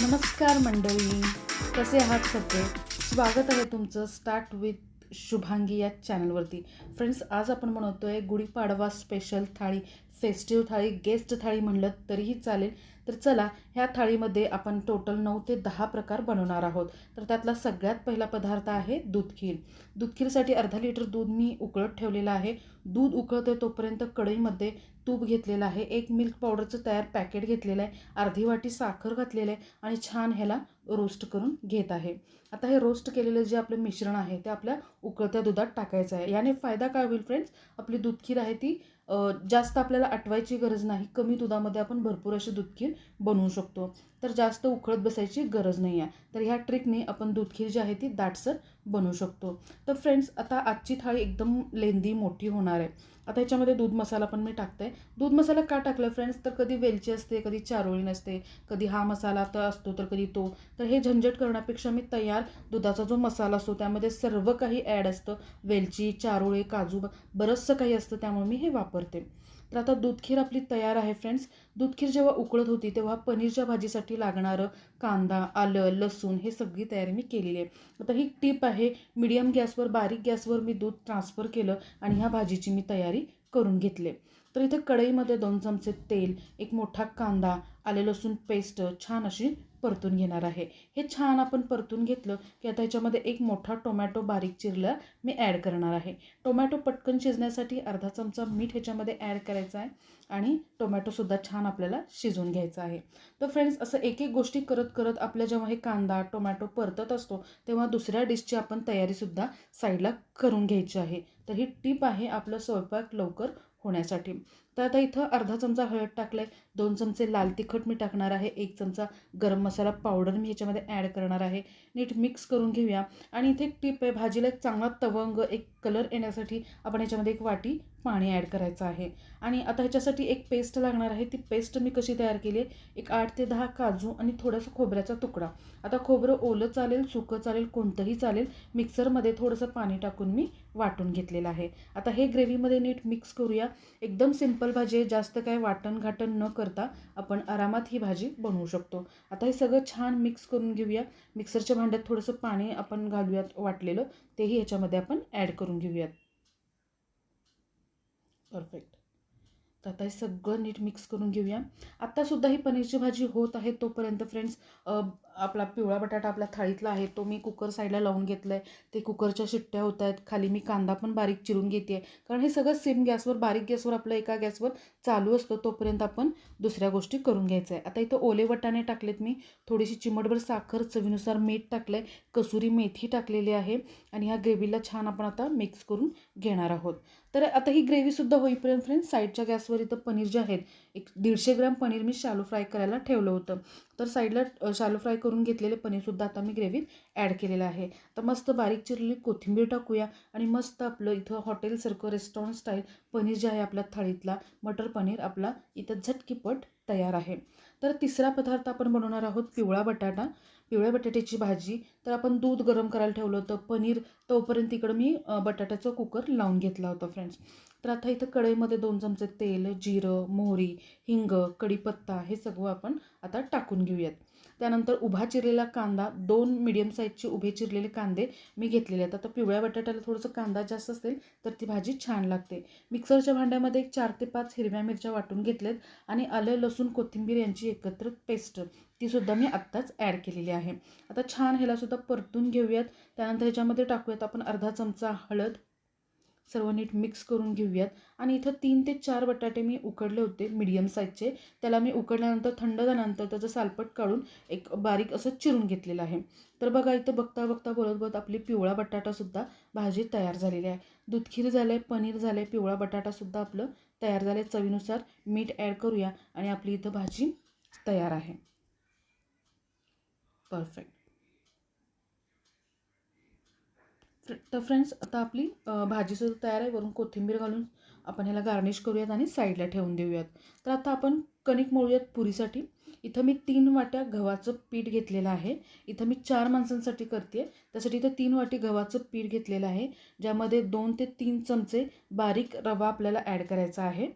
नमस्कार मंडळी कसे आहात सगळे? स्वागत आहे तुमचं स्टार्ट विथ शुभांगी या चॅनलवरती फ्रेंड्स आज आपण बनवतोय Gudhi Padwa special thali. Festive thali guest thali म्हणलं तरीही चालेल. तर चला ह्या थाळीमध्ये आपण टोटल नऊ ते दहा प्रकार बनवणार आहोत. तर त्यातला सगळ्यात पहिला पदार्थ आहे दूधखीर दूधखीरसाठी अर्धा लिटर दूध मी उकळत ठेवलेलं आहे. दूध उकळते तोपर्यंत कढईमध्ये तूप घेतलेलं आहे. एक मिल्क पावडरचं तयार पॅकेट घेतलेलं आहे. अर्धी वाटी साखर घातलेलं आहे आणि छान ह्याला रोस्ट करून घेत आहे. आता हे रोस्ट केलेलं जे आपलं मिश्रण आहे ते आपल्या उकळत्या दुधात टाकायचं आहे. याने फायदा काय होईल फ्रेंड्स आपली दूधखीर आहे ती जास्त आपल्याला आटवायची गरज नाही. कमी दुधामध्ये आपण भरपूर अशी दूधखीर बनवू शकतो. तर जास्त उकळत बसायची गरज नाही आहे तर ह्या ट्रिकने आपण दूधखीर जी आहे ती दाटसर बनवू शकतो. तर फ्रेंड्स आता आजची थाळी एकदम लेंदी मोठी होणार आहे. आता ह्याच्यामध्ये दूध मसाला पण मी टाकते. दूध मसाला का टाकला फ्रेंड्स तर कधी वेलची असते कधी चारोळी नसते कधी हा मसाला तर असतो तर कधी तो. तर हे झंझट करण्यापेक्षा मी तयार दुधाचा जो मसाला असतो त्यामध्ये सर्व काही ॲड असतं. वेलची चारोळी काजू बरंचसं काही असतं त्यामुळे मी हे वापरते. तर आता दूध खीर आपली तयार आहे फ्रेंड्स दूध खीर जेव्हा उकळत होती तेव्हा पनीरच्या भाजीसाठी लागणारं कांदा आलं लसूण हे सगळी तयारी मी केलेली आहे. आता ही टीप आहे मीडियम गॅसवर बारीक गॅसवर मी दूध ट्रान्सफर केलं आणि ह्या भाजीची मी तयारी करून घेतले तर इथे कढईमध्ये दोन चमचे तेल एक मोठा कांदा आले लसूण पेस्ट छान अशी परतून घेणार आहे. हे छान आपण परतून घेतलं की आता ह्याच्यामध्ये एक मोठा टोमॅटो बारीक चिरला मी ॲड करणार आहे. टोमॅटो पटकन शिजण्यासाठी अर्धा चमचा मीठ ह्याच्यामध्ये ॲड करायचा आहे आणि टोमॅटोसुद्धा छान आपल्याला शिजवून घ्यायचा आहे. तर फ्रेंड्स असं एक एक गोष्टी करत करत आपल्या जेव्हा हे कांदा टोमॅटो परतत असतो तेव्हा दुसऱ्या डिशची आपण तयारीसुद्धा साईडला करून घ्यायची आहे. तर ही टीप आहे आपलं स्वयंपाक लवकर होण्यासाठी. तर आता इथं अर्धा चमचा हळद टाकलं आहे दोन चमचे लाल तिखट मी टाकणार आहे एक चमचा गरम मसाला पावडर मी ह्याच्यामध्ये ॲड करणार आहे. नीट मिक्स करून घेऊया. आणि इथे एक टिप आहे भाजीला एक चांगला तवंग एक कलर येण्यासाठी आपण ह्याच्यामध्ये एक वाटी पाणी ॲड करायचं आहे. आणि आता ह्याच्यासाठी एक पेस्ट लागणार आहे ती पेस्ट मी कशी तयार केली आहे? एक आठ ते दहा काजू आणि थोडासा खोबऱ्याचा तुकडा. आता खोबरं ओलं चालेल सुकं चालेल कोणतंही चालेल मिक्सरमध्ये थोडंसं पाणी टाकून मी वाटून घेतलेलं आहे. आता हे ग्रेव्हीमध्ये नीट मिक्स करूया. एकदम सिंपल भाजी आहे जास्त काय वाटण घाटण न करता आपण आरामात ही भाजी बनवू शकतो. आता हे सगळं छान मिक्स करून घेऊया. मिक्सरच्या भांड्यात थोडंसं पाणी आपण घालूयात वाटलेलं. तेही ह्याच्यामध्ये आपण ॲड करून घेऊयात. परफेक्ट तर आता हे सगळं नीट मिक्स करून घेऊया. आत्तासुद्धा ही पनीरची भाजी होत आहे तोपर्यंत फ्रेंड्स आपला पिवळा बटाटा आपल्या थाळीतला आहे तो मी कुकर साईडला लावून घेतला आहे ते कुकरच्या शिट्ट्या होत आहेत खाली मी कांदा पण बारीक चिरून घेते. आहे कारण हे सगळं सेम गॅसवर बारीक गॅसवर आपलं एका गॅसवर चालू असतं तोपर्यंत आपण दुसऱ्या गोष्टी करून घ्यायचं आहे आता इथं ओले वटाणे टाकलेत मी. थोडीशी चिमटभर साखर चवीनुसार मीठ टाकलं आहे कसुरी मेथी टाकलेली आहे आणि ह्या ग्रेव्हीला छान आपण आता मिक्स करून घेणार आहोत. तर आता ही ग्रेव्हीसुद्धा होईपर्यंत फ्रेंड्स साईडच्या गॅसवर इथं पनीर जे आहेत एक दीडशे ग्रॅम पनीर मी शालो फ्राय करायला ठेवलं होतं. तर साईडला शालो फ्राय करून घेतलेले पनीरसुद्धा आता मी ग्रेव्हीत ॲड केलेलं आहे. तर मस्त बारीक चिरलेली कोथिंबीर टाकूया आणि मस्त आपलं इथं हॉटेलसारखं रेस्टॉरंट स्टाईल पनीर जे आहे आपल्या थाळीतला मटर पनीर आपला इथं झटकीपट तयार आहे. तर तिसरा पदार्थ आपण बनवणार आहोत पिवळा बटाटा. पिवळ्या बटाट्याची भाजी. तर आपण दूध गरम करायला ठेवलं होतं. पनीर तोपर्यंत इकडं मी बटाट्याचा बटाट्याचं कुकर लावून घेतला होता फ्रेंड्स तर आता इथं कढईमध्ये दोन चमचे तेल जिरं मोहरी हिंग कढीपत्ता हे सगळं आपण आता टाकून घेऊयात. त्यानंतर उभा चिरलेला कांदा दोन मिडियम साईजचे उभे चिरलेले कांदे मी घेतलेले आहेत. आता पिवळ्या बटाट्याला थोडंसं कांदा जास्त असेल तर ती भाजी छान लागते. मिक्सरच्या भांड्यामध्ये एक चार ते पाच हिरव्या मिरच्या वाटून घेतल्यात आणि आलं लसूण कोथिंबीर यांची एकत्र पेस्ट. तीसुद्धा मी आत्ताच ॲड केलेली आहे. आता छान ह्यालासुद्धा परतून घेऊयात. त्यानंतर ह्याच्यामध्ये टाकूयात आपण अर्धा चमचा हळद सर्व नीट मिक्स करून घेऊयात. आणि इथं तीन ते चार बटाटे मी उकडले होते मीडियम साईजचे त्याला मी उकडल्यानंतर थंड झाल्यानंतर त्याचं सालपट काढून एक बारीक असं चिरून घेतलेलं आहे. तर बघा इथं बघता बघता बोलत बोलत आपली पिवळा बटाटासुद्धा भाजी तयार झालेली आहे. दूधखीर झालं आहे पनीर झालं आहे पिवळा बटाटासुद्धा आपलं तयार झालं आहे चवीनुसार मीठ ॲड करूया आणि आपली इथं भाजी तयार आहे. परफेक्ट तर फ्रेंड्स आता आपली भाजीसुद्धा तयार आहे. वरून कोथिंबीर घालून आपण ह्याला गार्निश करूयात आणि साईडला ठेवून देऊयात. तर आता आपण कणिक मळूयात पुरीसाठी. इथं मी तीन वाट्या गव्हाचं पीठ घेतलेलं आहे. इथं मी चार माणसांसाठी करते त्यासाठी इथं तीन वाटी गव्हाचं पीठ घेतलेलं आहे. ज्यामध्ये दोन ते तीन चमचे बारीक रवा आपल्याला ॲड करायचा आहे.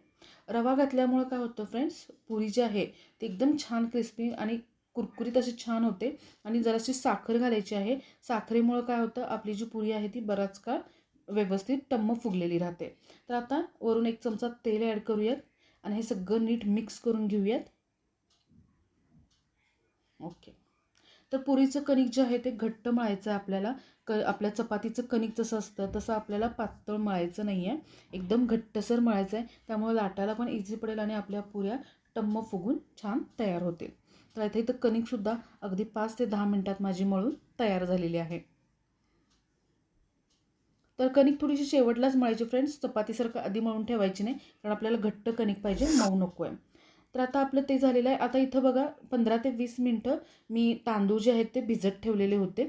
रवा घातल्यामुळं काय होतं फ्रेंड्स पुरी जी आहे ती एकदम छान क्रिस्पी आणि कुरकुरीत अशी छान होते. आणि जराशी साखर घालायची आहे. साखरेमुळं काय होतं? आपली जी पुरी आहे ती बराच काळ व्यवस्थित टम्म फुगलेली राहते. तर आता वरून एक चमचा तेल ॲड करूयात. आणि हे सगळं नीट मिक्स करून घेऊयात. ओके. तर पुरीचं कणिक जे आहे ते घट्ट मळायचं आहे आपल्याला. क आपल्या चपातीचं कणिक जसं असतं तसं आपल्याला पातळ मळायचं नाही आहे. एकदम घट्टसर मळायचं आहे. त्यामुळे लाटायला पण इझी पडेल आणि आपल्या पुऱ्या टम्म फुगून छान तयार होतील. तर इथे इथं कणिकसुद्धा अगदी पाच ते दहा मिनटात माझी मळून तयार झालेली आहे. तर कणिक थोडीशी शेवटलाच मळायची फ्रेंड्स चपातीसारखं आधी मळून ठेवायची नाही कारण आपल्याला घट्ट कणिक पाहिजे मऊ नको आहे तर आता आपलं ते झालेलं आहे. आता इथं बघा पंधरा ते वीस मिनटं मी तांदूळ जे आहेत ते भिजत ठेवलेले होते.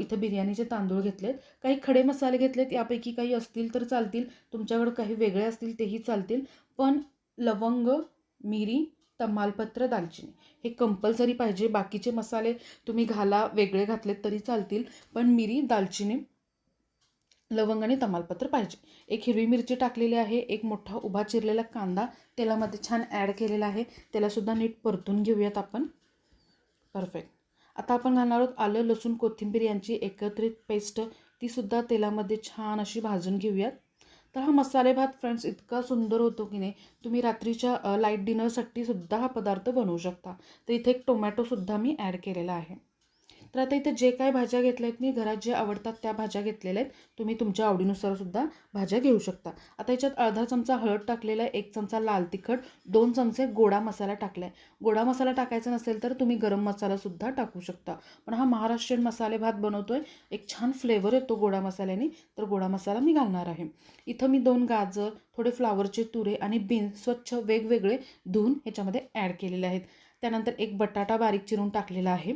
इथं बिर्याणीचे तांदूळ घेतलेत. काही खडे मसाले घेतलेत यापैकी काही असतील तर चालतील. तुमच्याकडं काही वेगळे असतील तेही चालतील. पण लवंग मिरी तमालपत्र दालचिनी. हे कंपल्सरी पाहिजे. बाकीचे मसाले तुम्ही घाला वेगळे घातलेत तरी चालतील. पण मिरी दालचिनी लवंग आणि तमालपत्र पाहिजे. एक हिरवी मिरची टाकलेली आहे एक मोठा उभा चिरलेला कांदा. तेलामध्ये छान ॲड केलेला आहे. त्यालासुद्धा नीट परतून घेऊयात आपण. परफेक्ट आता आपण घालणार आहोत आलं लसूण कोथिंबीर यांची एकत्रित पेस्ट तीसुद्धा तेलामध्ये छान अशी भाजून घेऊयात. तर हा मसाले भात फ्रेंड्स इतका सुंदर होतो की नाही तुम्ही रात्रीच्या लाइट डिनरसाठी सुद्धा हा पदार्थ बनवू शकता. तर इथे एक टोमॅटोसुद्धा मी ॲड केलेला आहे. तर आता इथं जे काय भाज्या घेतल्या आहेत मी घरात जे आवडतात त्या भाज्या घेतलेल्या आहेत. तुम्ही तुमच्या आवडीनुसार सुद्धा भाज्या घेऊ शकता. आता याच्यात अर्धा चमचा हळद टाकलेला आहे एक चमचा लाल तिखट दोन चमचे गोडा मसाला टाकला आहे गोडा मसाला टाकायचा नसेल तर तुम्ही गरम मसालासुद्धा टाकू शकता. पण हा महाराष्ट्रीयन मसाले भात बनवतो आहे एक छान फ्लेवर येतो गोडा मसाल्याने. तर गोडा मसाला मी घालणार आहे. इथं मी दोन गाजर थोडे फ्लावरचे तुरे आणि बीन्स स्वच्छ वेगवेगळे धुवून ह्याच्यामध्ये ॲड केलेले आहेत. त्यानंतर एक बटाटा बारीक चिरून टाकलेला आहे.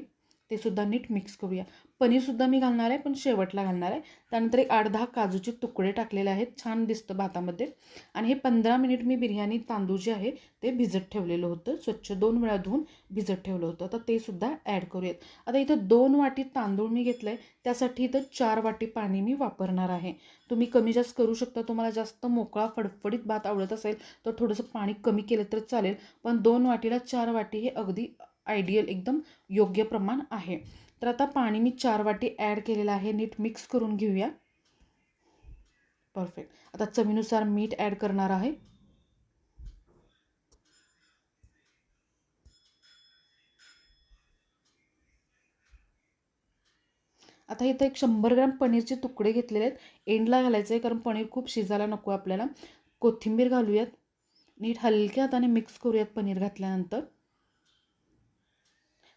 ते सुद्धा नीट मिक्स करूया. पनीरसुद्धा मी घालणार आहे पण शेवटला घालणार आहे. त्यानंतर एक आठ दहा काजूचे तुकडे टाकलेले आहेत छान दिसतं भातामध्ये. आणि हे पंधरा मिनिट मी बिर्याणी तांदूळ जे आहे ते भिजत ठेवलेलं होतं. स्वच्छ दोन वेळा धुवून भिजत ठेवलं होतं. तर ते सुद्धा ॲड करूयात. आता इथं दोन वाटी तांदूळ मी घेतलं आहे त्यासाठी इथं चार वाटी पाणी मी वापरणार आहे. तुम्ही कमी जास्त करू शकता. तुम्हाला जास्त मोकळा फडफडीत भात आवडत असेल तर थोडंसं पाणी कमी केलं तर चालेल. पण दोन वाटीला चार वाटी हे अगदी आयडियल एकदम योग्य प्रमाण आहे. तर आता पाणी मी चार वाटी ॲड केलेलं आहे. नीट मिक्स करून घेऊया. परफेक्ट आता चवीनुसार मीठ ॲड करणार आहे. आता इथं एक शंभर ग्रॅम पनीरचे तुकडे घेतलेले आहेत. एंडला घालायचं आहे कारण पनीर खूप शिजायला नको आपल्याला. कोथिंबीर घालूयात. नीट हलक्या हाताने मिक्स करूयात पनीर घातल्यानंतर.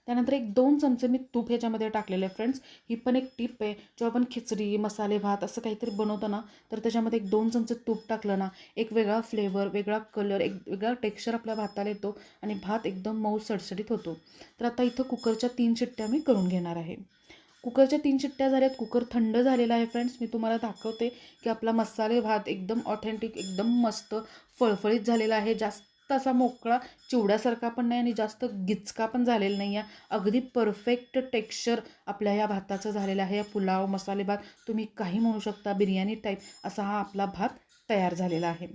त्यानंतर एक दोन चमचे मी तूप ह्याच्यामध्ये टाकलेले आहे फ्रेंड्स ही पण एक टिप आहे. जेव्हा आपण खिचडी मसाले भात असं काहीतरी बनवतो ना तर त्याच्यामध्ये एक दोन चमचे तूप टाकलं ना एक वेगळा फ्लेवर वेगळा कलर एक वेगळा टेक्स्चर आपल्या भाताला येतो आणि भात एकदम मऊ सडसडीत होतो. तर आता इथं कुकरच्या तीन शिट्ट्या मी करून घेणार आहे. कुकरच्या तीन शिट्ट्या झाल्यात. कुकर थंड झालेला आहे फ्रेंड्स मी तुम्हाला दाखवते की आपला मसाले भात एकदम ऑथेंटिक एकदम मस्त फळफळीत झालेला आहे. जास्त असा मोकळा चिवड्यासारखा पण नाही आणि जास्त गिचका पण झालेला नाही आहे. अगदी परफेक्ट टेक्स्चर आपल्या या भाताचं झालेलं आहे. पुलाव मसाले भात तुम्ही काही म्हणू शकता बिर्याणी टाईप असा हा आपला भात तयार झालेला आहे.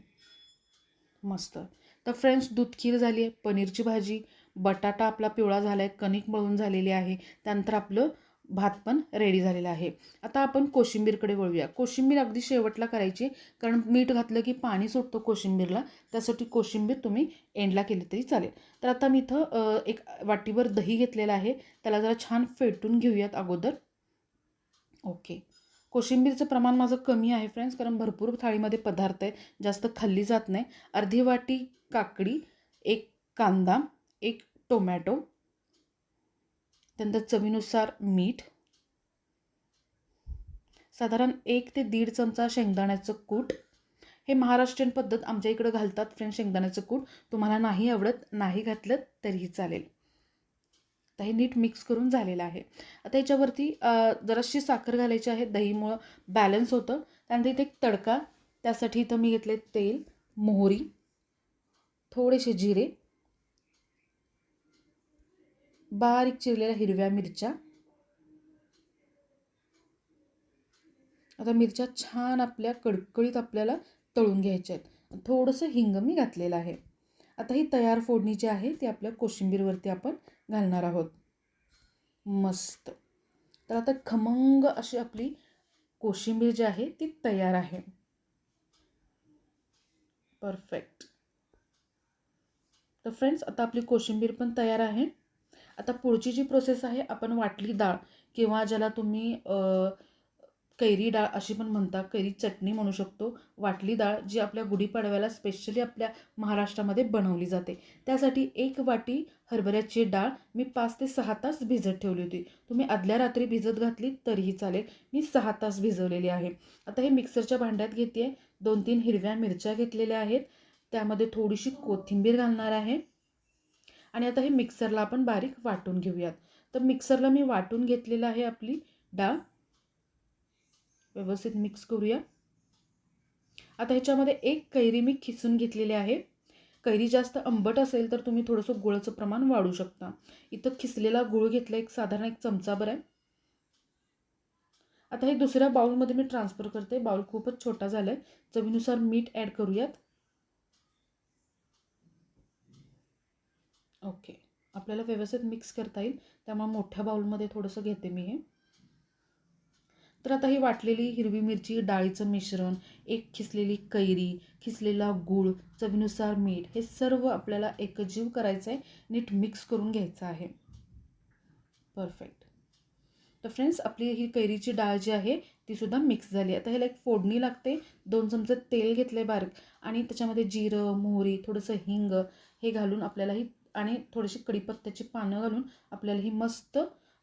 मस्त. तर फ्रेंड्स दूध खीर झाली आहे पनीरची भाजी बटाटा आपला पिवळा झाला आहे कणिक मळून झालेली आहे. त्यानंतर आपलं भात पण रेडी झालेला आहे. आता आपण कोशिंबीरकडे वळूया. कोशिंबीर अगदी शेवटला करायची. कारण मीठ घातलं की पाणी सुटतं कोशिंबीरला. त्यासाठी कोशिंबीर तुम्ही एंडला केली तरी चालेल. तर आता मी इथं एक वाटीभर दही घेतलेलं आहे. त्याला जरा छान फेटून घेऊयात अगोदर. ओके. कोशिंबीरचं प्रमाण माझं कमी आहे फ्रेंड्स कारण भरपूर थाळीमध्ये पदार्थ आहे. जास्त खाल्ली जात नाही. अर्धी वाटी काकडी एक कांदा एक टोमॅटो त्यानंतर चवीनुसार मीठ. साधारण एक ते दीड चमचा शेंगदाण्याचं कूट. हे महाराष्ट्रीयन पद्धत आमच्या इकडं घालतात फ्रेंड शेंगदाण्याचं कूट. तुम्हाला नाही आवडत नाही घातलं तरीही चालेल. आता हे नीट मिक्स करून झालेलं आहे. आता याच्यावरती जराशी साखर घालायची आहे दहीमुळं बॅलन्स होतं. त्यानंतर इथे एक तडका. त्यासाठी इथं मी घेतले तेल मोहरी थोडेसे जिरे बारीक चिरलेल्या हिरव्या मिरच्या. आता मिरच्या छान आपल्या कडकडीत आपल्याला तळून घ्यायच्या आहेत. थोडंसं हिंग मी घातलेलं आहे. आता ही तयार फोडणी जी आहे ती आपल्या कोशिंबीरवरती आपण घालणार आहोत. मस्त. तर आता खमंग अशी आपली कोशिंबीर जी आहे ती तयार आहे. परफेक्ट. तर फ्रेंड्स आता आपली कोशिंबीर पण तयार आहे. आता पुढची जी प्रोसेस आहे आपण वाटली डाळ किंवा ज्याला तुम्ही कैरी डाळ अशी पण म्हणता कैरी चटणी म्हणू शकतो वाटली डाळ जी आपल्या गुढीपाडव्याला स्पेशली आपल्या महाराष्ट्रामध्ये बनवली जाते. त्यासाठी एक वाटी हरभऱ्याची डाळ मी पाच ते सहा तास भिजत ठेवली होती. तुम्ही आदल्या रात्री भिजत घातली तरीही चालेल. मी सहा तास भिजवलेली आहे. आता हे मिक्सरच्या भांड्यात घेते दोन तीन हिरव्या मिरच्या घेतलेल्या आहेत. त्यामध्ये थोडीशी कोथिंबीर घालणार आहे. आणि आता हे मिक्सरला आपण बारीक वाटून घेऊयात. तर मिक्सरला मी वाटून घेतलेलं आहे आपली डाळ. व्यवस्थित मिक्स करूया. आता ह्याच्यामध्ये एक कैरी मी खिसून घेतलेली आहे. कैरी जास्त आंबट असेल तर तुम्ही थोडंसं गुळाचं प्रमाण वाढू शकता. इथं खिसलेला गुळ घेतला एक साधारण एक चमचाभर आहे. आता हे दुसऱ्या बाउलमध्ये मी ट्रान्सफर करते. बाउल खूपच छोटा झाला आहे चवीनुसार मीठ ॲड करूयात. ओके. आपल्याला व्यवस्थित मिक्स करता येईल. त्यामुळे मोठ्या बाउलमध्ये थोडंसं घेते मी हे. तर आता ही वाटलेली हिरवी मिरची डाळीचं मिश्रण एक खिसलेली कैरी खिसलेला गूळ चवीनुसार मीठ हे सर्व आपल्याला एकजीव करायचं आहे. नीट मिक्स करून घ्यायचं आहे. परफेक्ट तर फ्रेंड्स आपली ही कैरीची डाळ जी आहे ती सुद्धा मिक्स झाली. आता ह्याला एक फोडणी लागते. दोन चमचे तेल घेतले बारीक. आणि त्याच्यामध्ये जिरं मोहरी थोडंसं हिंग हे घालून आपल्याला ही आणि थोडीशी कढीपत्त्याची पानं घालून आपल्याला ही मस्त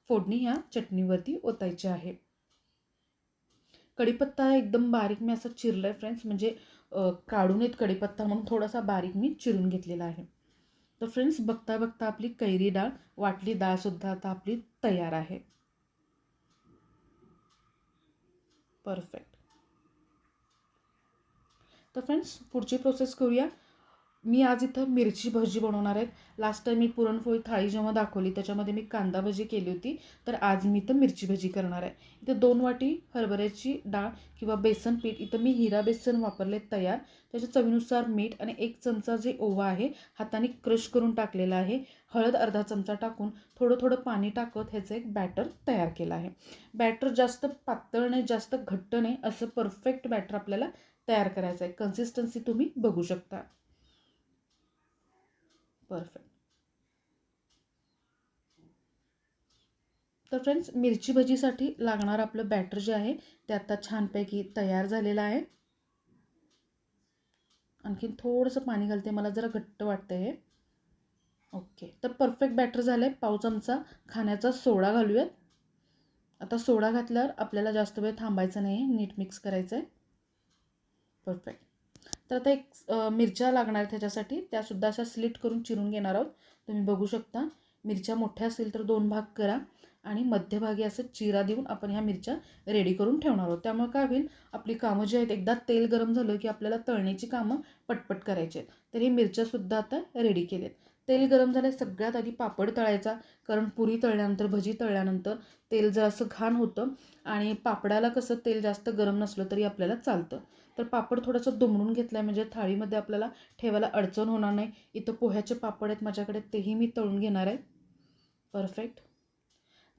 फोडणी ह्या चटणीवरती ओतायची आहे. कढीपत्ता एकदम बारीक मी असं चिरलं आहे फ्रेंड्स म्हणजे काढून येत कढीपत्ता म्हणून थोडासा बारीक मी चिरून घेतलेला आहे. तर फ्रेंड्स बघता बघता आपली कैरी डाळ वाटली डाळसुद्धा आता आपली तयार आहे. परफेक्ट तर फ्रेंड्स पुढची प्रोसेस करूया. मी आज इथं मिरची भजी बनवणार आहेत लास्ट टाईम मी पुरणपोळी थाळी जेव्हा दाखवली त्याच्यामध्ये मी कांदा भजी केली होती. तर आज मी इथं मिरची भजी करणार आहे. इथं दोन वाटी हरभऱ्याची डाळ किंवा बेसन पीठ इथं मी हिरा बेसन वापरले तयार. त्याच्या चवीनुसार मीठ आणि एक चमचा जे ओवा आहे हाताने क्रश करून टाकलेला आहे. हळद अर्धा चमचा टाकून थोडं थोडं पाणी टाकत ह्याचं एक बॅटर तयार केलं आहे. बॅटर जास्त पातळ नाही जास्त घट्ट नाही असं परफेक्ट बॅटर आपल्याला तयार करायचं आहे. कन्सिस्टन्सी तुम्ही बघू शकता. परफेक्ट तर फ्रेंड्स मिरची भजीसाठी लागणारं आपलं बॅटर जे आहे ते आता छानपैकी तयार झालेलं आहे. आणखीन थोडंसं पाणी घालते मला जरा घट्ट वाटतं हे. ओके तर परफेक्ट बॅटर झालं आहे पाव चमचा खाण्याचा सोडा घालूयात. आता सोडा घातल्यावर आपल्याला जास्त वेळ थांबायचा नाही आहे नीट मिक्स करायचं आहे परफेक्ट तर आता एक मिरच्या लागणार आहेत त्याच्यासाठी. त्यासुद्धा अशा स्लिट करून चिरून घेणार आहोत. तुम्ही बघू शकता. मिरच्या मोठ्या असतील तर दोन भाग करा. आणि मध्यभागी असं चिरा देऊन आपण ह्या मिरच्या रेडी करून ठेवणार आहोत. त्यामुळे काय होईल? आपली कामं जी आहेत एकदा तेल गरम झालं की आपल्याला तळण्याची कामं पटपट करायची आहेत. तर ही मिरच्यासुद्धा आता रेडी केलेत. तेल गरम झालं सगळ्यात आधी पापड तळायचा. कारण पुरी तळल्यानंतर भजी तळल्यानंतर तेल जर असं घाण होतं. आणि पापडाला कसं तेल जास्त गरम नसलं तरी आपल्याला चालतं. तर पापड थोडंसं दुमडून घेतलं आहे म्हणजे थाळीमध्ये आपल्याला ठेवायला अडचण होणार नाही. इथं पोह्याचे पापड आहेत माझ्याकडे तेही मी तळून घेणार आहे. परफेक्ट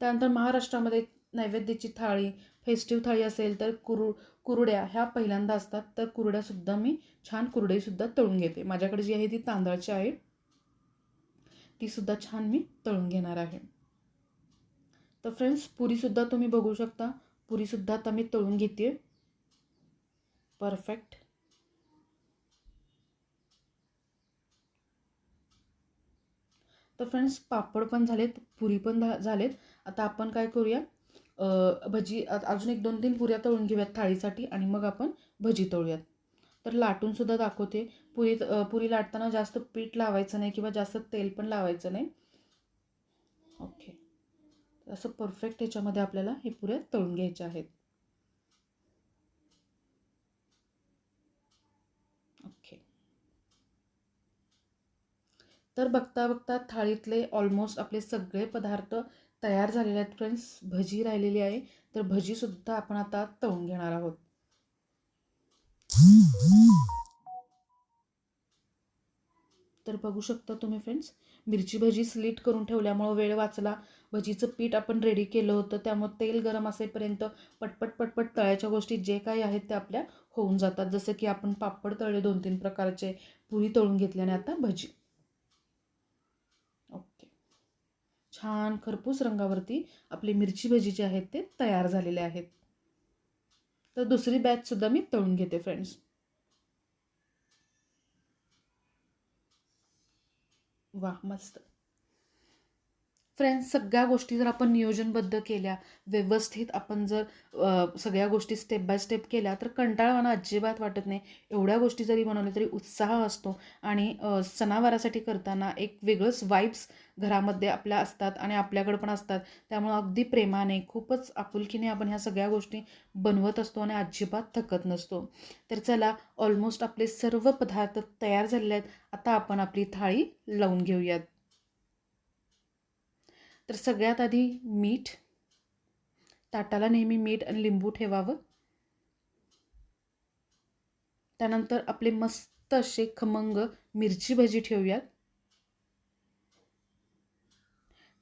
त्यानंतर महाराष्ट्रामध्ये नैवेद्याची थाळी फेस्टिव्ह थाळी असेल तर कुरु कुरड्या ह्या पहिल्यांदा असतात. तर कुरड्यासुद्धा मी छान कुरडईसुद्धा तळून घेते. माझ्याकडे जी आहे ती तांदळाची आहे. तीसुद्धा छान मी तळून घेणार आहे. तर फ्रेंड्स पुरीसुद्धा तुम्ही बघू शकता. पुरीसुद्धा आता मी तळून घेते परफेक्ट तर फ्रेंड्स पापड पण झालेत पुरी पण झा झालेत. आता आपण काय करूया? भजी अजून एक दोन तीन पुऱ्या तळून घेऊयात थाळीसाठी आणि मग आपण भजी तळूयात. तर लाटूनसुद्धा दाखवते. पुरी पुरी लाटताना जास्त पीठ लावायचं नाही किंवा जास्त तेल पण लावायचं नाही. ओके असं परफेक्ट ह्याच्यामध्ये आपल्याला हे पुऱ्या तळून घ्यायच्या आहेत ओके तर बघता बघता थाळीतले ऑलमोस्ट आपले सगळे पदार्थ तयार झालेले आहेत फ्रेंड्स भजी राहिलेली आहे. तर भजीसुद्धा आपण आता तळून घेणार आहोत. तर बघू शकता तुम्ही फ्रेंड्स मिरची भजी स्लीट करून ठेवल्यामुळं वेळ वाचला. भजीचं पीठ आपण रेडी केलं होतं. त्यामुळं तेल गरम असेपर्यंत पटपट पटपट तळ्याच्या गोष्टी जे काही आहेत त्या आपल्या होऊन जातात. जसं की आपण पापड तळले दोन तीन प्रकारचे पुरी तळून घेतल्याने आता भजी ओके छान खरपूस रंगावरती आपली मिरची भजी जे आहेत ते तयार झालेले आहेत. तर दुसरी बॅचसुद्धा मी तळून घेते फ्रेंड्स वा मस्त. फ्रेंड्स सगळ्या गोष्टी जर आपण नियोजनबद्ध केल्या व्यवस्थित आपण जर सगळ्या गोष्टी स्टेप बाय स्टेप केल्या तर कंटाळवाना अजिबात वाटत नाही. एवढ्या गोष्टी जरी बनवल्या तरी उत्साह असतो आणि सणावारासाठी करताना एक वेगळंच वाईब्स घरामध्ये आपल्या असतात आणि आपल्याकडं पण असतात. त्यामुळं अगदी प्रेमाने खूपच आपुलकीने आपण ह्या सगळ्या गोष्टी बनवत असतो आणि अजिबात थकत नसतो. तर चला ऑलमोस्ट आपले सर्व पदार्थ तयार झालेले आहेत. आता आपण आपली थाळी लावून घेऊयात. तर सगळ्यात आधी मीठ ताटाला नेहमी मीठ आणि लिंबू ठेवावं. त्यानंतर आपले मस्त असे खमंग मिरची भजी ठेवूयात.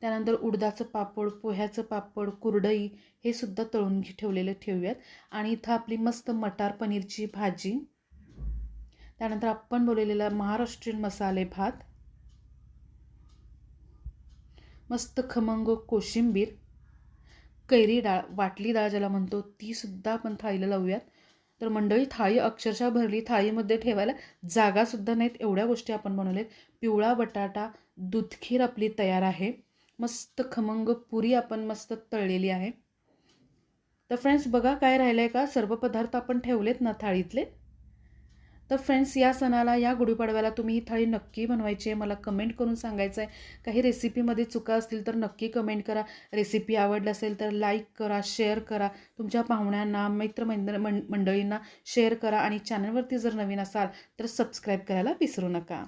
त्यानंतर उडदाचं पापड पोह्याचं पापड कुरडई हे सुद्धा तळून घे- ठेवलेलं ठेवूयात. आणि इथं आपली मस्त मटार पनीरची भाजी. त्यानंतर आपण बोललेला महाराष्ट्रीयन मसाले भात. मस्त खमंग कोशिंबीर कैरी डाळ वाटली डाळ ज्याला म्हणतो तीसुद्धा आपण थाळीला लावूयात. तर मंडळी थाळी अक्षरशः भरली. थाळीमध्ये ठेवायला जागासुद्धा नाहीत. एवढ्या गोष्टी आपण बनवल्यात. पिवळा बटाटा दूधखीर आपली तयार आहे. मस्त खमंग पुरी आपण मस्त तळलेली आहे. तर फ्रेंड्स बघा काय राहिलं आहे का? सर्व पदार्थ आपण ठेवलेत ना थाळीतले? तर फ्रेंड्स या सणाला या गुढीपाडव्याला तुम्ही ही थाळी नक्की बनवायची आहे. मला कमेंट करून सांगायचं आहे काही रेसिपीमध्ये चुका असतील तर नक्की कमेंट करा. रेसिपी आवडली असेल तर लाईक करा शेअर करा. तुमच्या पाहुण्यांना मित्रमंड मंडळींना शेअर करा. आणि चॅनलवरती जर नवीन असाल तर सबस्क्राईब करायला विसरू नका.